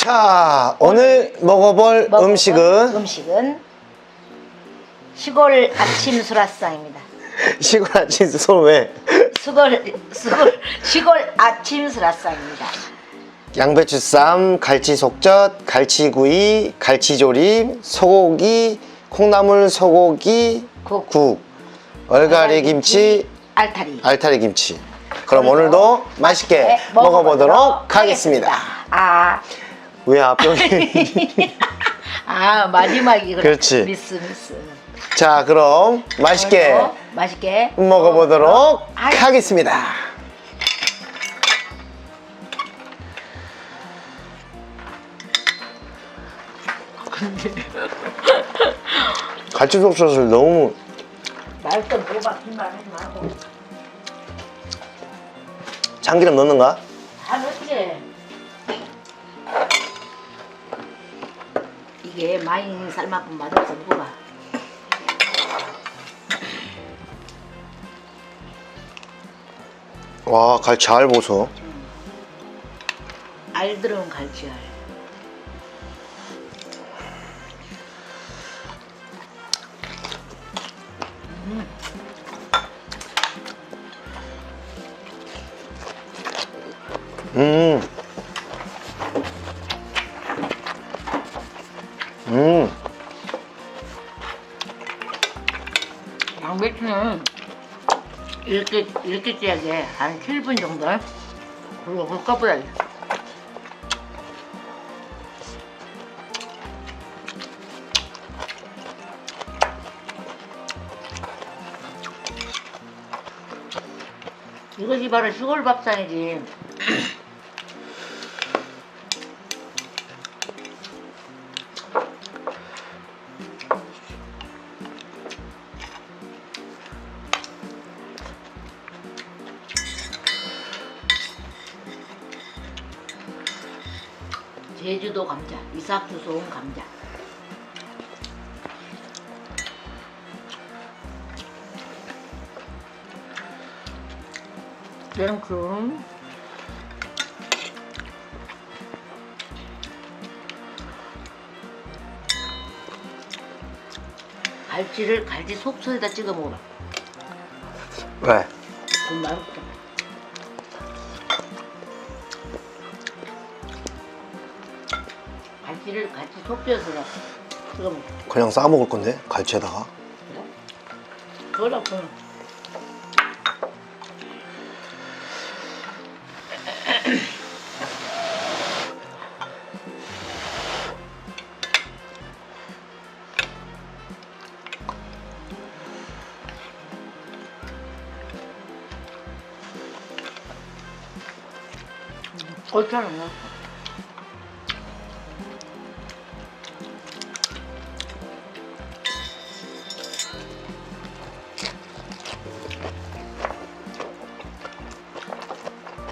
자, 오늘 먹어볼 먹어볼 음식은 음식은 시골 아침 수라상입니다. 시골 아침 손 왜? 시골 시골 시골 아침 수라상입니다. 양배추쌈, 갈치속젓, 갈치구이, 갈치조림, 소고기, 콩나물 소고기, 국. 국, 얼갈이 김치, 알타리. 알타리 김치. 그럼 오늘도 맛있게 네, 먹어보도록 하겠습니다. 아, 왜 앞병이? 아 마지막이 그래. 그렇지. 미스 미스. 자, 그럼 맛있게 오늘도 맛있게 먹어보도록 하겠습니다. 하겠습니다. 갈치 속젓을 너무 말도 뭐가 긴말하지 말고 참기름 넣는가? 다 넣지. 이게 많이 삶아본 맛 없어 먹어봐. 와, 갈치 알 보소. 알 들어온 갈치알. 음. 음. 이렇게 이렇게 찌하게 한 7분 정도 그리고 볶아버려. 이것이 바로 시골 밥상이지. 감자, 이삭 주소 온 감자. 땡큐. 갈치를 갈치 속살에다 찍어 먹어봐. 왜? 좀 맛있다. 갈치를 같이 찍어 먹어. 그냥 싸 먹을 건데 갈치에다가. 그거라고. 고추는 넣었어.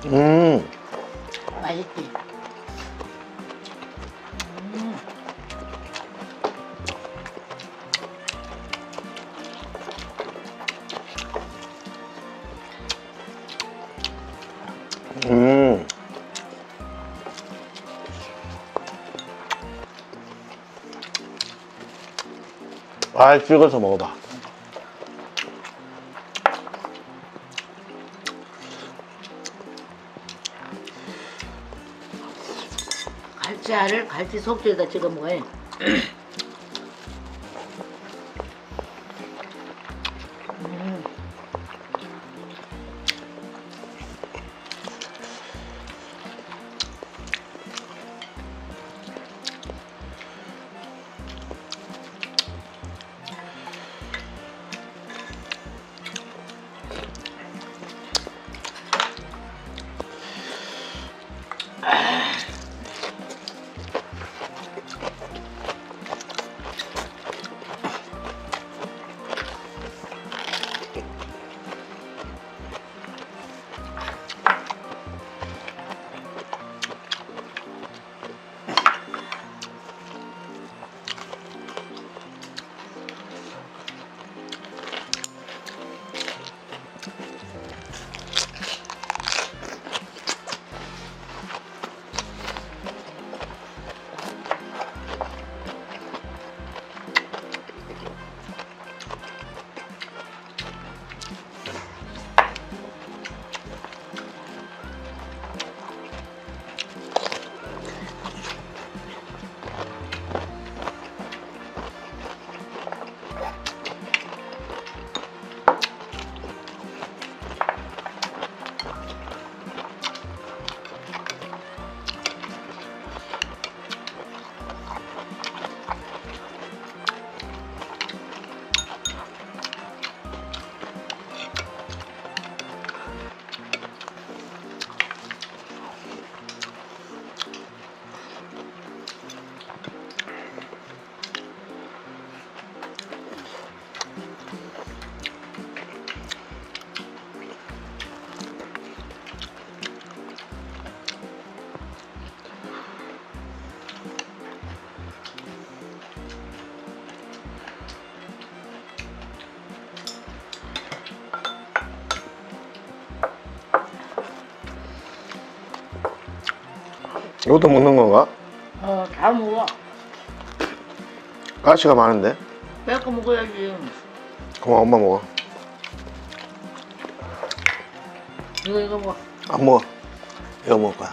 음. 맛있지? 음. 아, 찍어서 먹어봐. 갈치알을 갈치 속에다 찍어 먹어요. 이것도 먹는 건가? 어, 잘 먹어. 가시가 많은데? 빼고 먹어야지. 그만 엄마 먹어. 이거 이거 뭐. 안 먹어. 이거 먹을 거야.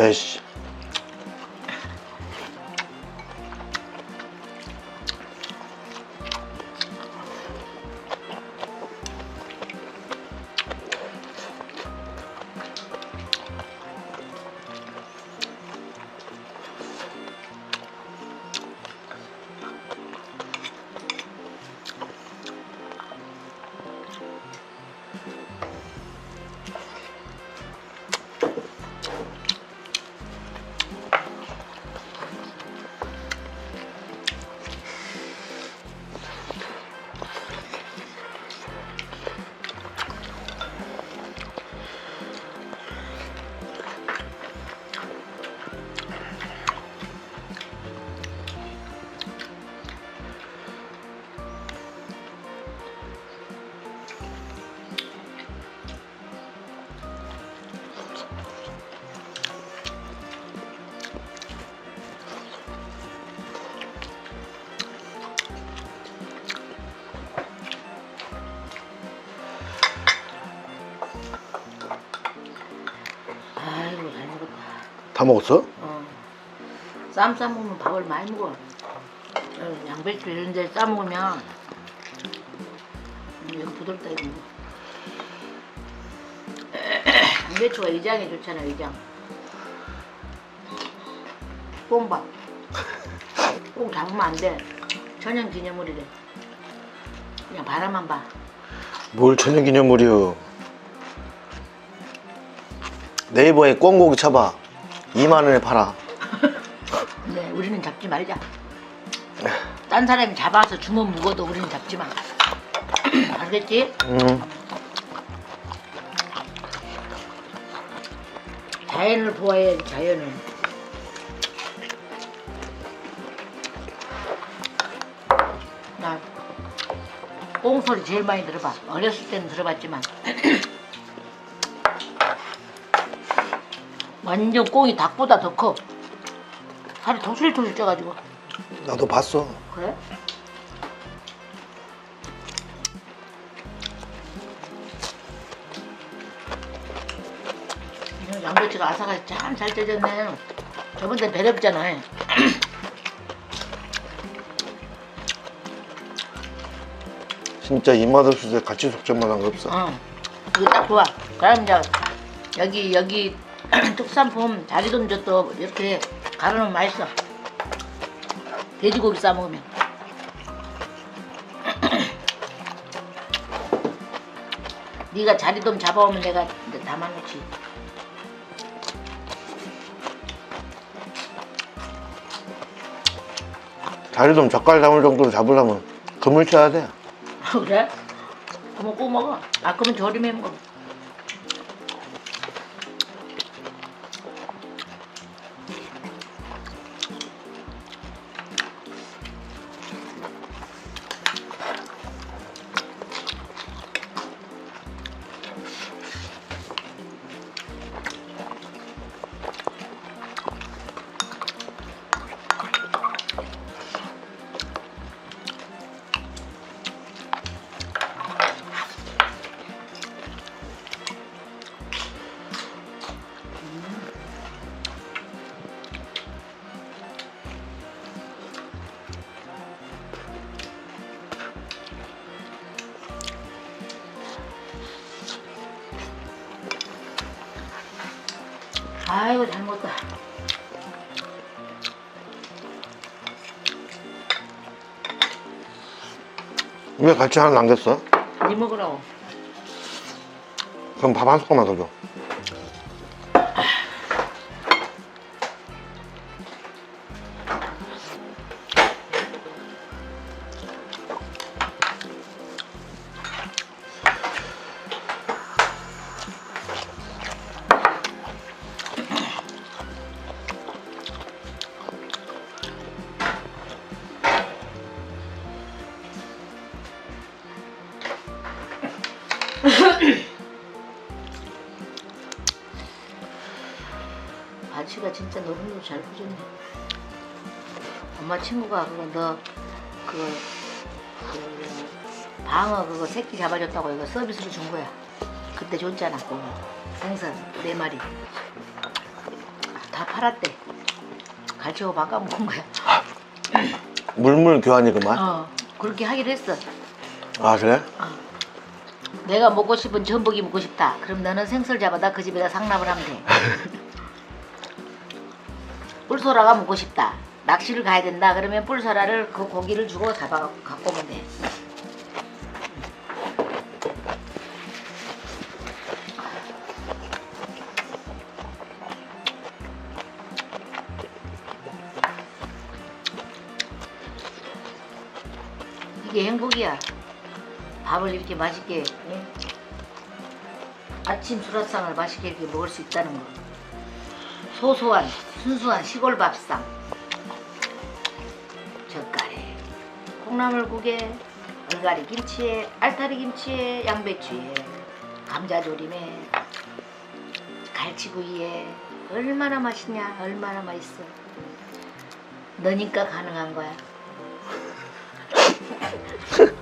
እሺ 다 먹었어? 어. 쌈 싸먹으면 밥을 많이 먹어. 어, 양배추 이런 데 싸먹으면 음, 이거 부드럽다 이거. 양배추가 위장에 좋잖아 위장. 뽕밥. 꼭 잡으면 안 돼. 천연 기념물이래. 그냥 바라만 봐. 뭘 천연 기념물이요. 네이버에 꿩고기 쳐봐. 2만 원에 팔아. 근데 우리는 잡지 말자. 딴 사람이 잡아서 주면 묵어도 우리는 잡지 마. 알겠지? 음. 자연을 보아야지 자연을. 나 꽁소리 제일 많이 들어봐. 어렸을 때는 들어봤지만 완전 꽁이 닭보다 더 커. 살이 토실토실 쪄가지고. 나도 봤어. 그래? 이거 양배추가 아삭아삭 참잘 쪄졌네. 저번에 배렵잖아. 진짜 입맛 없을 때 같이 속전만 한 거 없어. 어, 이거 딱 좋아. 그럼 이제 여기 여기 특산품 자리돈도 또 이렇게 갈아놓으면 맛있어. 돼지고기 싸먹으면. 네가 자리돔 잡아오면 내가 담아놓지. 자리돔 젓갈 담을 정도로 잡으려면 금을 쳐야 돼. 아, 그래? 그러면 구워 먹어. 아 그러면 절임해 먹어. 왜 같이 하나 남겼어? 니 먹으라고. 그럼 밥 한 숟갈만 더 줘. 진짜 노릇노릇 잘 부졌네. 엄마 친구가 그거 너 그거 그 방어 그거 새끼 잡아줬다고 이거 서비스로 준 거야. 그때 줬잖아. 그거. 생선 네 마리. 다 팔았대. 갈치고 바꿔 먹은 거야. 물물 교환이 그만? 어 그렇게 하기로 했어. 아 그래? 내가 먹고 싶은 전복이 먹고 싶다. 그럼 너는 생선 잡아다 그 집에다 상납을 하면 돼. 뿔소라가 먹고 싶다. 낚시를 가야 된다. 그러면 뿔소라를 그 고기를 주고 잡아 갖고 오면 돼. 이게 행복이야. 밥을 이렇게 맛있게 예? 아침 수라상을 맛있게 이렇게 먹을 수 있다는 거. 소소한 순수한 시골 밥상. 젓갈에 콩나물국에 얼갈이 김치에 알타리 김치에 양배추에 감자조림에 갈치구이에 얼마나 맛있냐 얼마나 맛있어. 너니까 가능한 거야.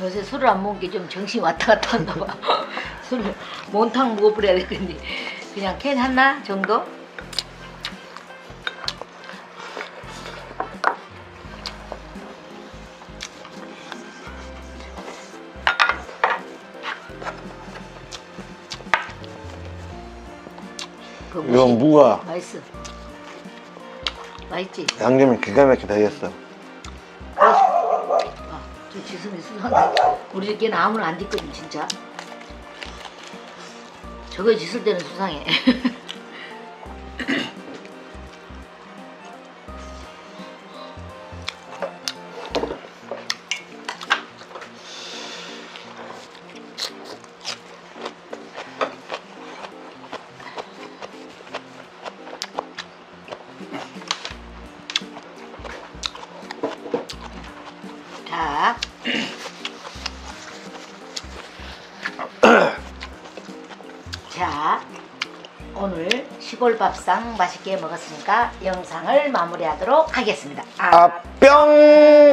요새 술을 안 먹은 게 좀 정신이 왔다 갔다 한다 봐. 술을 몬탕 먹어버려야 되겠는데 그냥 캔 하나 정도? 그 이건 무가 맛있어. 맛있지? 양념이 기가 막히게 되겠어. 아, 저 지승이 수상한데 우리 집 걔는 아무나 안 짓거든 진짜 저거 짓을 때는 수상해 시골 밥상 맛있게 먹었으니까 영상을 마무리하도록 하겠습니다. 아, 아 뿅!